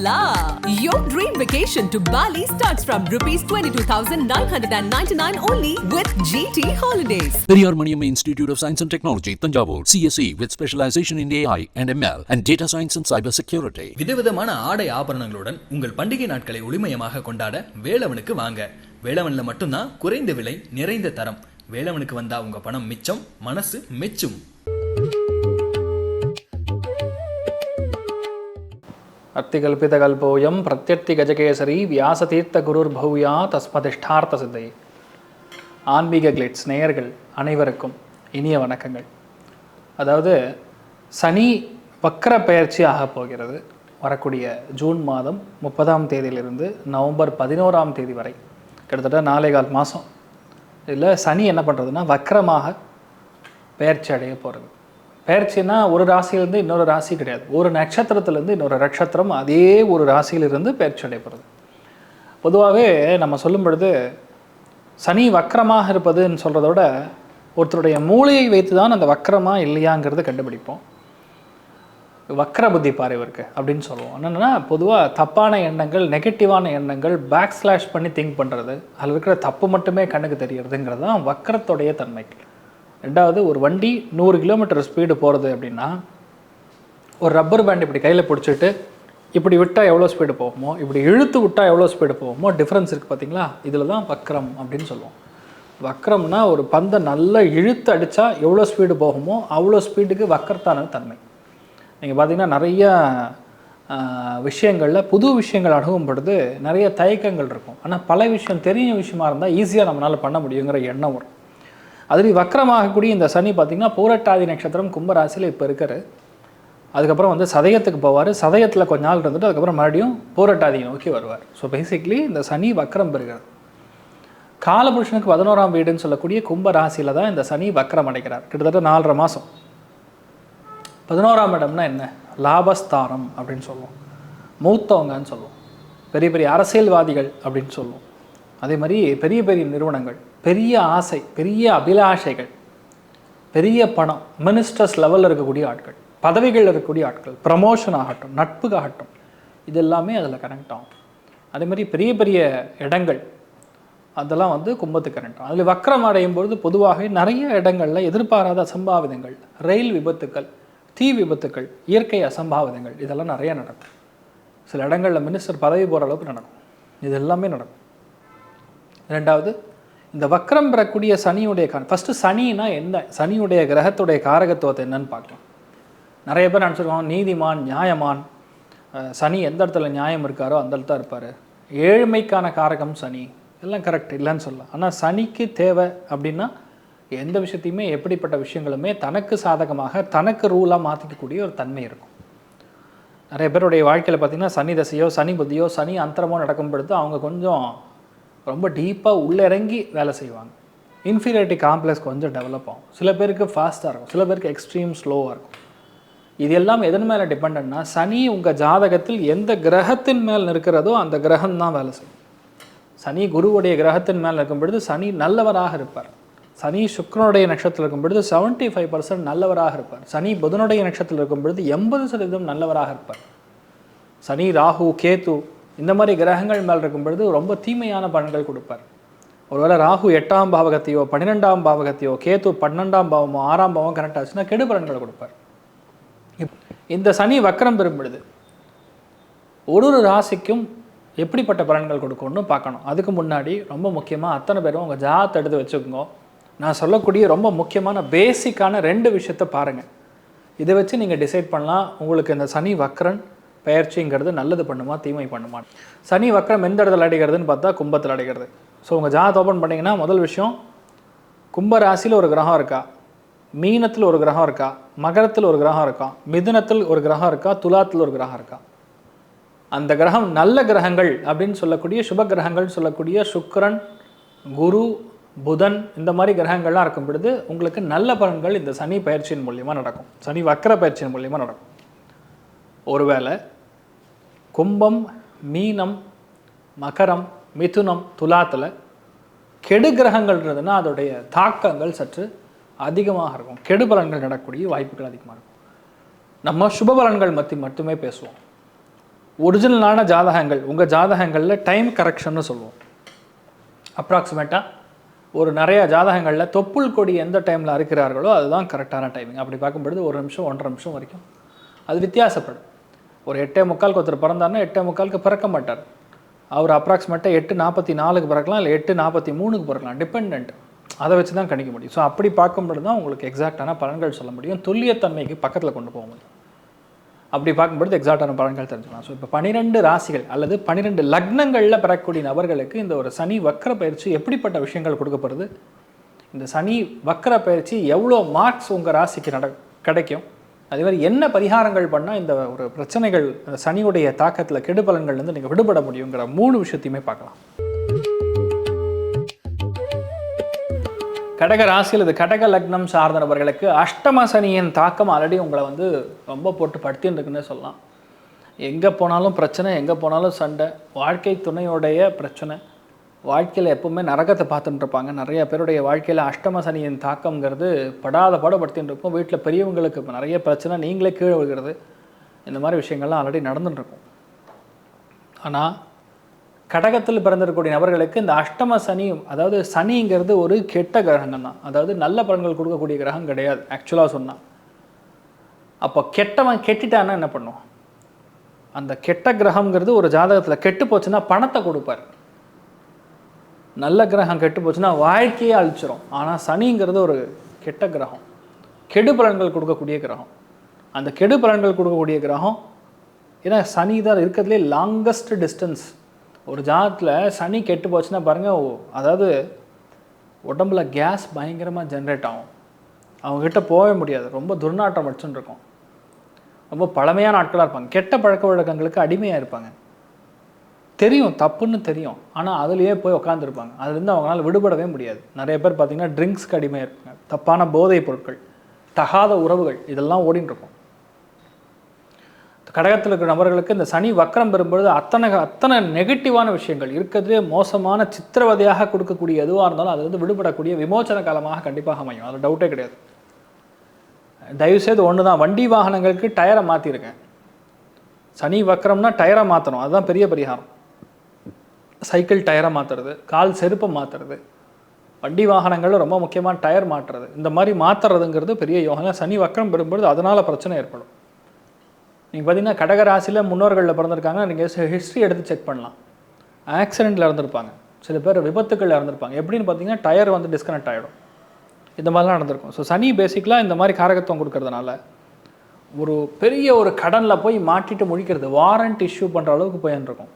la! Your dream vacation to Bali starts from rupees 22,999 only with GT Holidays. Periyar Maniam Institute of Science and Technology, Tanjavur, CSE with specialization in AI and ML and data science and cyber security. விதவிதமான ஆடை ஆபரணங்களுடன் உங்கள் பண்டிகை நாட்களை ஒளிமயமாக கொண்டாட வேலவனுக்கு வாங்க வேலவன்ல மட்டும்தான் குறைந்த விலை நிறைந்த தரம் வேலவனுக்கு வந்தா உங்க பணம் மிச்சம் மனசு மெச்சும் அத்திகல்பிதகல்போயம் பிரத்யர்த்தி கஜகேசரி வியாசதீர்த்த குருர் பௌயா தஸ்மதிஷ்டார்த்த சித்தை ஆன்மீக கிளிட்ஸ் நேயர்கள் அனைவருக்கும் இனிய வணக்கங்கள். அதாவது சனி வக்கர பயிற்சி ஆகப் போகிறது. வரக்கூடிய ஜூன் மாதம் முப்பதாம் தேதியிலிருந்து நவம்பர் பதினோராம் தேதி வரை. கிட்டத்தட்ட நாலே கால் மாதம் இதில் சனி என்ன பண்ணுறதுன்னா வக்கரமாக பெயர்ச்சி அடைய போகிறது பெயர்ச்சின்னா ஒரு ராசியிலேருந்து இன்னொரு ராசி கிடையாது. ஒரு நட்சத்திரத்திலேருந்து இன்னொரு நட்சத்திரம் அதே ஒரு ராசியிலிருந்து பெயர்ச்சி அடைகிறது பொதுவாகவே நம்ம சொல்லும் பொழுது சனி வக்கரமாக இருப்பதுன்னு சொல்கிறத விட ஒருத்தருடைய மூளையை வைத்து தான் அந்த வக்கரமாக இல்லையாங்கிறத கண்டுபிடிப்போம். வக்கர புத்தி பாறைவருக்கு அப்படின்னு சொல்லுவோம். என்னென்னா பொதுவாக தப்பான எண்ணங்கள் நெகட்டிவான எண்ணங்கள் பேக் ஸ்லாஷ் பண்ணி திங்க் பண்ணுறது அதில் இருக்கிற தப்பு மட்டுமே கண்ணுக்கு தெரியறதுங்கிறது தான் வக்கரத்துடைய தன்மைகள் ரெண்டாவது ஒரு வண்டி நூறு கிலோமீட்டர் ஸ்பீடு போகிறது அப்படின்னா ஒரு ரப்பர் பேண்ட் இப்படி கையில் பிடிச்சிட்டு இப்படி விட்டால் எவ்வளோ ஸ்பீடு போகுமோ இப்படி இழுத்து விட்டால் எவ்வளோ ஸ்பீடு போகுமோ டிஃப்ரென்ஸ் இருக்குது பார்த்தீங்களா இதில் தான் வக்ரம் அப்படின்னு சொல்லுவோம். வக்ரம்னா ஒரு பந்தை நல்லா இழுத்து அடித்தா எவ்வளோ ஸ்பீடு போகுமோ அவ்வளோ ஸ்பீடுக்கு வக்கரத்தான தன்மை. நீங்கள் பார்த்தீங்கன்னா நிறைய விஷயங்களில் புது விஷயங்கள் அணுகும் பொழுது நிறைய தயக்கங்கள் இருக்கும். ஆனால் பல விஷயம் தெரிஞ்ச விஷயமா இருந்தால் ஈஸியாக நம்மளால் பண்ண முடியுங்கிற எண்ணம் வரும். அதுலேயும் வக்கரமாகக்கூடிய இந்த சனி பார்த்திங்கன்னா பூரட்டாதி நட்சத்திரம் கும்பராசியில் இப்போ இருக்கார். அதுக்கப்புறம் வந்து சதயத்துக்கு போவார். சதயத்தில் கொஞ்ச நாள் இருந்துட்டு அதுக்கப்புறம் மறுபடியும் பூரட்டாதி நோக்கி வருவார். ஸோ பேசிக்லி இந்த சனி வக்கரம் பெறுகிறது காலபுருஷனுக்கு பதினோராம் வீடுன்னு சொல்லக்கூடிய கும்ப ராசியில் தான் இந்த சனி வக்கரம் அடைக்கிறார் கிட்டத்தட்ட நாலரை மாதம் பதினோராம் இடம்னா என்ன? லாபஸ்தானம் அப்படின்னு சொல்லுவோம். மூத்தவங்கன்னு சொல்லுவோம். பெரிய பெரிய அரசியல்வாதிகள் அப்படின்னு சொல்லுவோம். அதே மாதிரி பெரிய பெரிய நிறுவனங்கள் பெரிய ஆசை பெரிய அபிலாஷைகள் பெரிய பணம் மினிஸ்டர்ஸ் லெவலில் இருக்கக்கூடிய ஆட்கள் பதவிகளில் இருக்கக்கூடிய ஆட்கள் ப்ரமோஷன் ஆகட்டும் நட்புக்காகட்டும் இது எல்லாமே அதில் கனெக்ட் ஆகும். அதே மாதிரி பெரிய பெரிய இடங்கள் அதெல்லாம் வந்து கும்பத்துக்கு கரண்ட் அதில் வக்கரம் அடையும் பொழுது பொதுவாகவே நிறைய இடங்களில் எதிர்பாராத அசம்பாவிதங்கள் ரயில் விபத்துக்கள் தீ விபத்துக்கள் இயற்கை அசம்பாவிதங்கள் இதெல்லாம் நிறைய நடக்கும். சில இடங்களில் மினிஸ்டர் பதவி போகிற அளவுக்கு நடக்கும். இது எல்லாமே நடக்கும். ரெண்டாவது இந்த வக்ரம் பெறக்கூடிய சனியுடைய கார ஃபஸ்ட்டு சனினா என்ன? சனியுடைய கிரகத்துடைய காரகத்துவத்தை என்னன்னு பார்க்கலாம். நிறைய பேர் நினச்சிருக்கோம் நீதிமான் நியாயமான் சனி எந்த இடத்துல நியாயம் இருக்காரோ அந்த இடத்துல இருப்பார். ஏழ்மைக்கான காரகம் சனி. எல்லாம் கரெக்ட் இல்லைன்னு சொல்லலாம். ஆனால் சனிக்கு தேவை அப்படின்னா எந்த விஷயத்தையுமே எப்படிப்பட்ட விஷயங்களுமே தனக்கு சாதகமாக தனக்கு ரூலாக மாற்றிக்கக்கூடிய ஒரு தன்மை இருக்கும். நிறைய பேருடைய வாழ்க்கையில் பார்த்திங்கன்னா சனி தசையோ சனி புத்தியோ சனி அந்தரமோ நடக்கும் பொழுது அவங்க கொஞ்சம் ரொம்ப டீப்பாக உள்ளே இறங்கி வேலை செய்வாங்க. இன்ஃபீரியாரிட்டி காம்ப்ளெக்ஸ் கொஞ்சம் டெவலப் ஆகும். சில பேருக்கு ஃபாஸ்ட்டாக இருக்கும் சில பேருக்கு எக்ஸ்ட்ரீம் ஸ்லோவாக இருக்கும். இது எல்லாம் எதன் மேலே டிபெண்ட்னா சனி உங்கள் ஜாதகத்தில் எந்த கிரகத்தின் மேல் இருக்கிறதோ அந்த கிரகம் தான் வேலை செய்யும். சனி குருவுடைய கிரகத்தின் மேல் இருக்கும் பொழுது சனி நல்லவராக இருப்பார். சனி சுக்ரனுடைய நட்சத்திரம் இருக்கும் பொழுது செவன்ட்டி ஃபைவ் பர்சன்ட் நல்லவராக இருப்பார். சனி புதனுடைய நட்சத்திரம் இருக்கும் பொழுது எண்பது சதவீதம் நல்லவராக இருப்பார். சனி ராகு கேத்து இந்த மாதிரி கிரகங்கள் மேல் இருக்கும் பொழுது ரொம்ப தீமையான பலன்கள் கொடுப்பார். ஒருவேளை ராகு எட்டாம் பாவகத்தையோ பன்னிரெண்டாம் பாவகத்தையோ கேத்து பன்னெண்டாம் பாவமோ ஆறாம் பாவம் கனெக்ட் ஆச்சுன்னா கெடு பலன்களை கொடுப்பார். இப்- இந்த சனி வக்கரம் பெறும் பொழுது ஒரு ஒரு ராசிக்கும் எப்படிப்பட்ட பலன்கள் கொடுக்கும்னு பார்க்கணும். அதுக்கு முன்னாடி ரொம்ப முக்கியமாக அத்தனை பேரும் உங்கள் ஜாத் எடுத்து வச்சுக்கோங்க. நான் சொல்லக்கூடிய ரொம்ப முக்கியமான பேசிக்கான ரெண்டு விஷயத்த பாருங்கள் இதை வச்சு நீங்கள் டிசைட் பண்ணலாம். உங்களுக்கு இந்த சனி வக்ரன் பயிற்சிங்கிறது நல்லது பண்ணுமா தீமை பண்ணுமா? சனி வக்கரம் எந்த இடத்துல அடைகிறதுன்னு பார்த்தா கும்பத்தில் அடைகிறது ஸோ உங்கள் ஜாத் ஓப்பன் பண்ணிங்கன்னா முதல் விஷயம் கும்ப ராசியில் ஒரு கிரகம் இருக்கா? மீனத்தில் ஒரு கிரகம் இருக்கா? மகரத்தில் ஒரு கிரகம் இருக்கா? மிதுனத்தில் ஒரு கிரகம் இருக்கா? துலாத்தில் ஒரு கிரகம் இருக்கா? அந்த கிரகம் நல்ல கிரகங்கள் அப்படின்னு சொல்லக்கூடிய சுப கிரகங்கள் சொல்லக்கூடிய சுக்கிரன் குரு புதன் இந்த மாதிரி கிரகங்கள்லாம் இருக்கும் பொழுது உங்களுக்கு நல்ல பலன்கள் இந்த சனி பயிற்சியின் மூலியமாக நடக்கும். சனி வக்கர பயிற்சியின் மூலியமாக நடக்கும். ஒருவேளை கும்பம் மீனம் மகரம் மிதுனம் துலாத்தில் கெடு கிரகங்கள் இருந்ததுன்னா அதோடைய தாக்கங்கள் சற்று அதிகமாக இருக்கும். கெடு பலன்கள் நடக்கக்கூடிய வாய்ப்புகள் அதிகமாக இருக்கும். நம்ம சுப பலன்கள் பற்றி மட்டுமே பேசுவோம். ஒரிஜினலான ஜாதகங்கள் உங்கள் ஜாதகங்களில் டைம் கரெக்ஷன்னு சொல்லுவோம். அப்ராக்சிமேட்டாக ஒரு நிறைய ஜாதகங்களில் தொப்புள் கொடி எந்த டைமில் அறுக்கிறார்களோ அதுதான் கரெக்டான டைமிங் அப்படி பார்க்கும்பொழுது ஒரு நிமிஷம் ஒன்றரை நிமிஷம் வரைக்கும் அது வித்தியாசப்படும். ஒரு எட்டே முக்காலுக்கு ஒருத்தர் பிறந்தாருன்னா எட்டே முக்காலுக்கு பிறக்க மாட்டார். அவர் அப்ராக்சிமேட்டாக எட்டு நாற்பத்தி நாலுக்கு பிறக்கலாம் இல்லை எட்டு நாற்பத்தி மூணுக்கு பிறக்கலாம் டிபெண்ட் அதை வச்சு தான் கணிக்க முடியும். ஸோ அப்படி பார்க்கும்போது தான் உங்களுக்கு எக்ஸாக்டான பலன்கள் சொல்ல முடியும். துல்லியத்தன்மைக்கு பக்கத்தில் கொண்டு போக முடியும். அப்படி பார்க்கும்பொழுது எக்ஸாக்டான பலன்கள் தெரிஞ்சுக்கலாம். ஸோ இப்போ பன்னிரெண்டு ராசிகள் அல்லது பன்னிரெண்டு லக்னங்களில் பெறக்கூடிய நபர்களுக்கு இந்த ஒரு சனி வக்கர பயிற்சி எப்படிப்பட்ட விஷயங்கள் கொடுக்கப்படுது இந்த சனி வக்கர பயிற்சி எவ்வளோ மார்க்ஸ் உங்கள் ராசிக்கு நட கிடைக்கும்? அதே மாதிரி என்ன பரிகாரங்கள் பண்ணால் இந்த ஒரு பிரச்சனைகள் அந்த சனியுடைய தாக்கத்தில் கெடுபலன்கள்லேருந்து நீங்கள் விடுபட முடியுங்கிற மூணு விஷயத்தையுமே பார்க்கலாம். கடக ராசியில் இது கடக லக்னம் சார்ந்த நபர்களுக்கு அஷ்டம சனியின் தாக்கம் ஆல்ரெடி உங்களை வந்து ரொம்ப போட்டு படுத்தின்னு சொல்லலாம். எங்கே போனாலும் பிரச்சனை எங்கே போனாலும் சண்டை வாழ்க்கை துணையோடைய பிரச்சனை. வாழ்க்கையில் எப்பவுமே நரகத்தை பார்த்துட்டு இருப்பாங்க. நிறைய பேருடைய வாழ்க்கையில் அஷ்டம சனியின் தாக்கம்ங்கிறது படாத பாடுபடுத்தின்னு இருக்கும். வீட்டில் பெரியவங்களுக்கு இப்போ நிறைய பிரச்சனை நீங்களே கீழே விழுகிறது. இந்த மாதிரி விஷயங்கள்லாம் ஆல்ரெடி நடந்துட்டு இருக்கும். ஆனால் கடகத்தில் பிறந்திருக்கக்கூடிய நபர்களுக்கு இந்த அஷ்டம சனி அதாவது சனிங்கிறது ஒரு கெட்ட கிரகங்கள் தான். அதாவது நல்ல பலன்கள் கொடுக்கக்கூடிய கிரகம் கிடையாது ஆக்சுவலாக சொன்னால் அப்போ கெட்டவன் கெட்டுட்டான்னா என்ன பண்ணுவான்? அந்த கெட்ட கிரகம்ங்கிறது ஒரு ஜாதகத்தில் கெட்டு போச்சுன்னா பணத்தை கொடுப்பார். நல்ல கிரகம் கெட்டு போச்சுன்னா வாழ்க்கையே அழிச்சிரும். ஆனால் சனிங்கிறது ஒரு கெட்ட கிரகம். கெடு பலன்கள் கொடுக்கக்கூடிய கிரகம். அந்த கெடு பலன்கள் கொடுக்கக்கூடிய கிரகம் ஏன்னா சனி தான் இருக்கிறதுலே லாங்கஸ்ட் டிஸ்டன்ஸ் ஒரு ஜாதத்தில் சனி கெட்டு போச்சுன்னா பாருங்கள் அதாவது உடம்புல கேஸ் பயங்கரமாக ஜென்ரேட் ஆகும். அவங்கக்கிட்ட போகவே முடியாது. ரொம்ப துர்நாற்றம் அடிச்சுன்னு இருக்கும். ரொம்ப பழமையான ஆட்களாக இருப்பாங்க. கெட்ட பழக்க வழக்கங்களுக்கு அடிமையாக இருப்பாங்க. தெரியும் தப்புன்னு தெரியும். ஆனால் அதுலேயே போய் உட்காந்துருப்பாங்க அதுலேருந்து அவங்களால விடுபடவே முடியாது. நிறைய பேர் பார்த்தீங்கன்னா ட்ரிங்க்ஸ்க்கு அடிமையாக இருப்பாங்க. தப்பான போதைப் பொருட்கள் தகாத உறவுகள் இதெல்லாம் ஓடின்னு இருக்கும் கடகத்தில் இருக்கிற நபர்களுக்கு இந்த சனி வக்கரம் பெறும்பொழுது அத்தனை அத்தனை நெகட்டிவான விஷயங்கள் இருக்கிறதுலே மோசமான சித்திரவதையாக கொடுக்கக்கூடிய எதுவாக இருந்தாலும் அதுலேருந்து விடுபடக்கூடிய விமோச்சன காலமாக கண்டிப்பாக அமையும். அதில் டவுட்டே கிடையாது. தயவுசெய்து ஒன்று தான் வண்டி வாகனங்களுக்கு டயரை மாற்றிருக்கேன் சனி வக்கரம்னா டயரை மாற்றணும் அதுதான் பெரிய பரிகாரம். சைக்கிள் டயரை மாற்றுறது கால் செருப்பை மாற்றுறது வண்டி வாகனங்களில் ரொம்ப முக்கியமான டயர் மாற்றுறது. இந்த மாதிரி மாற்றுறதுங்கிறது பெரிய யோகம். சனி வக்கரம் பெறும்பொழுது அதனால் பிரச்சனை ஏற்படும். நீங்கள் பார்த்தீங்கன்னா கடகராசியில் முன்னோர்களில் பிறந்திருக்காங்க நீங்கள் ஹிஸ்ட்ரி எடுத்து செக் பண்ணலாம். ஆக்சிடெண்ட்டில் இறந்துருப்பாங்க. சில பேர் விபத்துக்களில் இறந்துருப்பாங்க. எப்படின்னு பார்த்தீங்கன்னா டயர் வந்து டிஸ்கனெக்ட் ஆகிடும் இந்த மாதிரிலாம் நடந்திருக்கும். ஸோ சனி பேசிக்கலாக இந்த மாதிரி காரகத்துவம் கொடுக்கறதுனால ஒரு பெரிய ஒரு கடனில் போய் மாட்டிட்டு முழிக்கிறது வாரண்ட் இஷ்யூ பண்ணுற அளவுக்கு போயின்னு இருக்கும்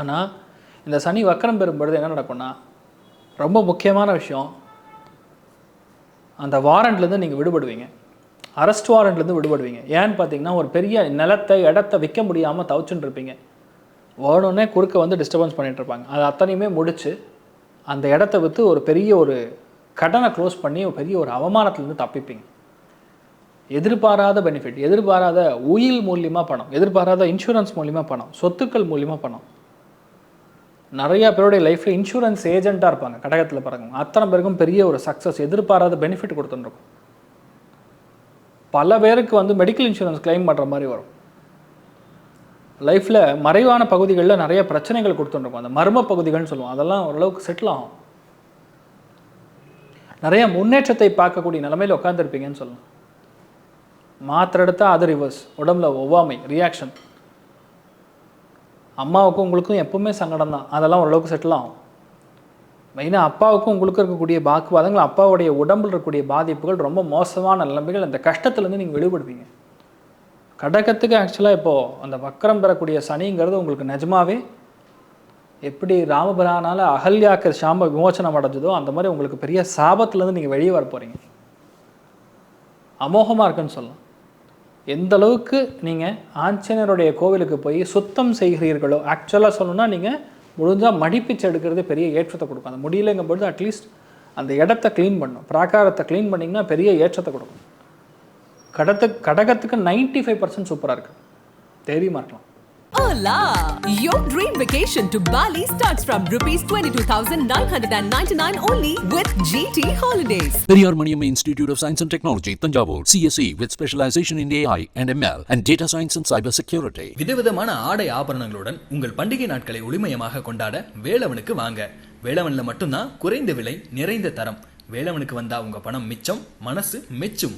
ஆனால் இந்த சனி வக்கரம் பெறும்பொழுது என்ன நடக்கும்னா ரொம்ப முக்கியமான விஷயம் அந்த வாரண்ட்லேருந்து நீங்கள் விடுபடுவீங்க. அரெஸ்ட் வாரண்ட்லேருந்து விடுபடுவீங்க. ஏன்னு பார்த்தீங்கன்னா ஒரு பெரிய நிலத்தை இடத்த விற்க முடியாமல் தவிச்சுட்டு இருப்பீங்க வேணும்னே குறுக்க வந்து டிஸ்டர்பன்ஸ் பண்ணிகிட்ருப்பாங்க அது அத்தனையுமே முடித்து அந்த இடத்த விற்று ஒரு பெரிய ஒரு கடனை க்ளோஸ் பண்ணி ஒரு பெரிய ஒரு அவமானத்துலேருந்து தப்பிப்பீங்க. எதிர்பாராத பெனிஃபிட் எதிர்பாராத உயில் மூலியமாக பணம் எதிர்பாராத இன்சூரன்ஸ் மூலியமாக பணம் சொத்துக்கள் மூலியமாக பணம். நிறைய பேருடைய லைஃப்பில் இன்சூரன்ஸ் ஏஜென்ட்டாக இருப்பாங்க கடகத்தில் பிறகு அத்தனை பேருக்கும் பெரிய ஒரு சக்ஸஸ் எதிர்பாராத பெனிஃபிட் கொடுத்துருக்கும். பல பேருக்கு வந்து மெடிக்கல் இன்சூரன்ஸ் கிளைம் பண்ணுற மாதிரி வரும். லைஃப்பில் மறைவான பகுதிகளில் நிறைய பிரச்சனைகள் கொடுத்துருக்கும். அந்த மர்ம பகுதிகள்னு சொல்லுவோம். அதெல்லாம் ஓரளவுக்கு செட்டில் ஆகும். நிறைய முன்னேற்றத்தை பார்க்கக்கூடிய நிலமையில் உட்காந்துருப்பீங்கன்னு சொல்லலாம். மாத்திரை எடுத்தால் அது ரிவர்ஸ் உடம்புல ஒவ்வாமை ரியாக்ஷன் அம்மாவுக்கும் உங்களுக்கும் எப்பவுமே சங்கடம் தான் அதெல்லாம் ஓரளவுக்கு செட்டில் ஆகும். மெயினாக அப்பாவுக்கும் உங்களுக்கு இருக்கக்கூடிய வாக்குவாதங்கள் அப்பாவுடைய உடம்பில் இருக்கக்கூடிய பாதிப்புகள் ரொம்ப மோசமான நிலைமைகள் அந்த கஷ்டத்துலேருந்து நீங்கள் வெளிப்படுவீங்க கடகத்துக்கு ஆக்சுவலாக இப்போது அந்த வக்கரம் பெறக்கூடிய சனிங்கிறது உங்களுக்கு நிஜமாவே எப்படி ராமபிரானால் அகல்யாக்கு சாம்ப விமோசனம் அடைஞ்சதோ அந்த மாதிரி உங்களுக்கு பெரிய சாபத்துலேருந்து நீங்கள் வெளியே வர போகிறீங்க அமோகமாக இருக்குன்னு சொல்லலாம். எந்த அளவுக்கு நீங்கள் ஆஞ்சநேயருடைய கோவிலுக்கு போய் சுத்தம் செய்கிறீர்களோ ஆக்சுவலாக சொல்லணும்னா நீங்கள் முடிஞ்சால் மடிப்பிச்சு எடுக்கிறது பெரிய ஏற்றத்தை கொடுக்கும். அந்த முடியலைங்கும் பொழுது அட்லீஸ்ட் அந்த இடத்த க்ளீன் பண்ணும். பிராகாரத்தை க்ளீன் பண்ணிங்கன்னா பெரிய ஏற்றத்தை கொடுக்கும். கடத்து கடகத்துக்கு நைன்ட்டி ஃபைவ் பர்சன்ட் சூப்பராக இருக்குது தைரியமாக இருக்கலாம். Hola! Your dream vacation to Bali starts from rupees 22,999 only with GT Holidays. Periyar Maniamma Institute of Science and Technology, Tanjavur. CSE with specialization in AI and ML and data science and cyber security. விதவிதமான ஆடை ஆபரணங்களுடன் உங்கள் பண்டிகை நாட்களை ஒளிமயமாக கொண்டாட வேலவனுக்கு வாங்க வேலவன்ல மட்டும்தான் குறைந்த விலை நிறைந்த தரம் வேலவனுக்கு வந்தா உங்க பணம் மிச்சம் மனசு மெச்சும்